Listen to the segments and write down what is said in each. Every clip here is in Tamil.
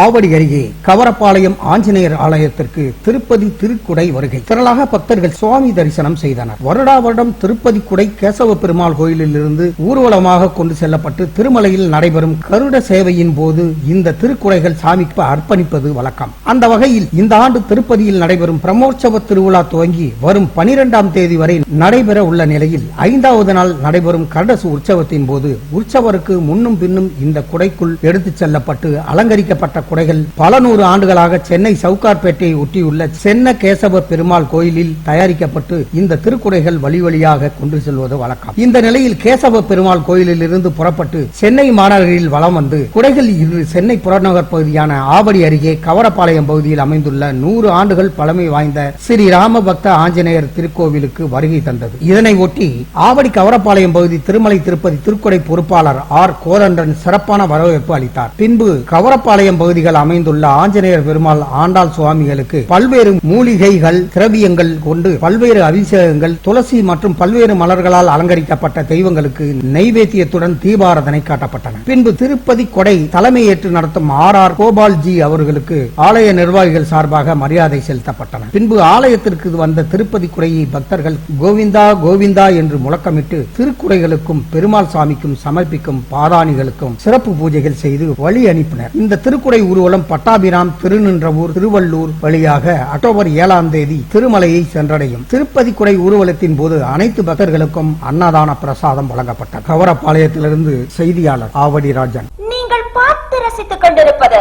ஆவடி அருகே கவரப்பாளையம் ஆஞ்சநேயர் ஆலயத்திற்கு திருப்பதி திருக்குடை வருகை. திரளாக பக்தர்கள் சுவாமி தரிசனம் செய்தனர். வருடா வருடம் திருப்பதி குடை கேசவ பெருமாள் கோயிலில் இருந்து ஊர்வலமாக கொண்டு செல்லப்பட்டு திருமலையில் நடைபெறும் கருட சேவையின் போது இந்த திருக்குடைகள் சாமிக்கு அர்ப்பணிப்பது வழக்கம். அந்த வகையில் இந்த ஆண்டு திருப்பதியில் நடைபெறும் பிரமோற்சவ திருவிழா துவங்கி வரும் பனிரெண்டாம் தேதி வரை நடைபெற உள்ள நிலையில் ஐந்தாவது நாள் நடைபெறும் கரடசு உற்சவத்தின் போது உற்சவருக்கு முன்னும் பின்னும் இந்த குடைக்குள் எடுத்துச் செல்லப்பட்டு அலங்கரிக்கப்பட்ட குடைகள் பல நூறு ஆண்டுகளாக சென்னை சவுகார்பேட்டையை ஒட்டியுள்ள சென்ன கேசவ பெருமாள் கோயிலில் தயாரிக்கப்பட்டு இந்த திருக்குடைகள் வழி வழியாக கொண்டு செல்வது வழக்கம். இந்த நிலையில் கேசவ பெருமாள் கோயிலில் இருந்து புறப்பட்டு சென்னை மாநகரில் வலம் வந்து குடைகள் இன்று சென்னை புறநகர் பகுதியான ஆவடி அருகே கவரப்பாளையம் பகுதியில் அமைந்துள்ள நூறு ஆண்டுகள் பழமை வாய்ந்த ஸ்ரீ ராமபக்த ஆஞ்சநேயர் திருக்கோவிலுக்கு வருகை தந்தது. இதனை ஒட்டி ஆவடி கவரப்பாளையம் பகுதி திருமலை திருப்பதி திருக்குடை பொறுப்பாளர் ஆர் கோதண்டன் சிறப்பான வரவேற்பு அளித்தார். பின்பு கவரப்பாளையம் பகுதி பகுதிகள் அமைந்துள்ள ஆஞ்சநேயர் பெருமாள் ஆண்டாள் சுவாமிகளுக்கு பல்வேறு மூலிகைகள் திரவியங்கள் கொண்டு பல்வேறு அபிஷேகங்கள் துளசி மற்றும் பல்வேறு மலர்களால் அலங்கரிக்கப்பட்ட தெய்வங்களுக்கு நைவேத்தியத்துடன் தீபாரதனை காட்டப்பட்டன. பின்பு திருப்பதி கொடை தலைமையேற்று நடத்தும் ஆர் ஆர் கோபால்ஜி அவர்களுக்கு ஆலய நிர்வாகிகள் சார்பாக மரியாதை செலுத்தப்பட்டன. பின்பு ஆலயத்திற்கு வந்த திருப்பதி குடையை பக்தர்கள் கோவிந்தா கோவிந்தா என்று முழக்கமிட்டு திருக்குடைகளுக்கும் பெருமாள் சாமிக்கும் சமர்ப்பிக்கும் பாதாணிகளுக்கும் சிறப்பு பூஜைகள் செய்து வழி அனுப்பினர். இந்த திருக்குடை ஊர்வலம் பட்டாபிராம் திருநின்றவூர் திருவள்ளூர் வழியாக அக்டோபர் ஏழாம் தேதி திருமலையை சென்றடையும். திருப்பதி குடை ஊர்வலத்தின் போது அனைத்து பக்தர்களுக்கும் அன்னதான பிரசாதம் வழங்கப்பட்டது கவரப்பாளையத்திலிருந்து செய்தியாளர் ஆவடி ராஜன். நீங்கள் பார்த்து ரசித்துக் கொண்டிருப்பது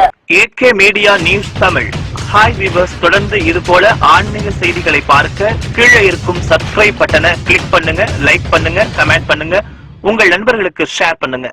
media news Tamil. Hi viewers தொடர்ந்து இது போல ஆன்மீக செய்திகளை பார்க்க கீழே இருக்கும் சப்ஸ்கிரைப் பட்டனை கிளிக் பண்ணுங்க லைக் பண்ணுங்க கமெண்ட் பண்ணுங்க. உங்கள் நண்பர்களுக்கு ஷேர் பண்ணுங்க.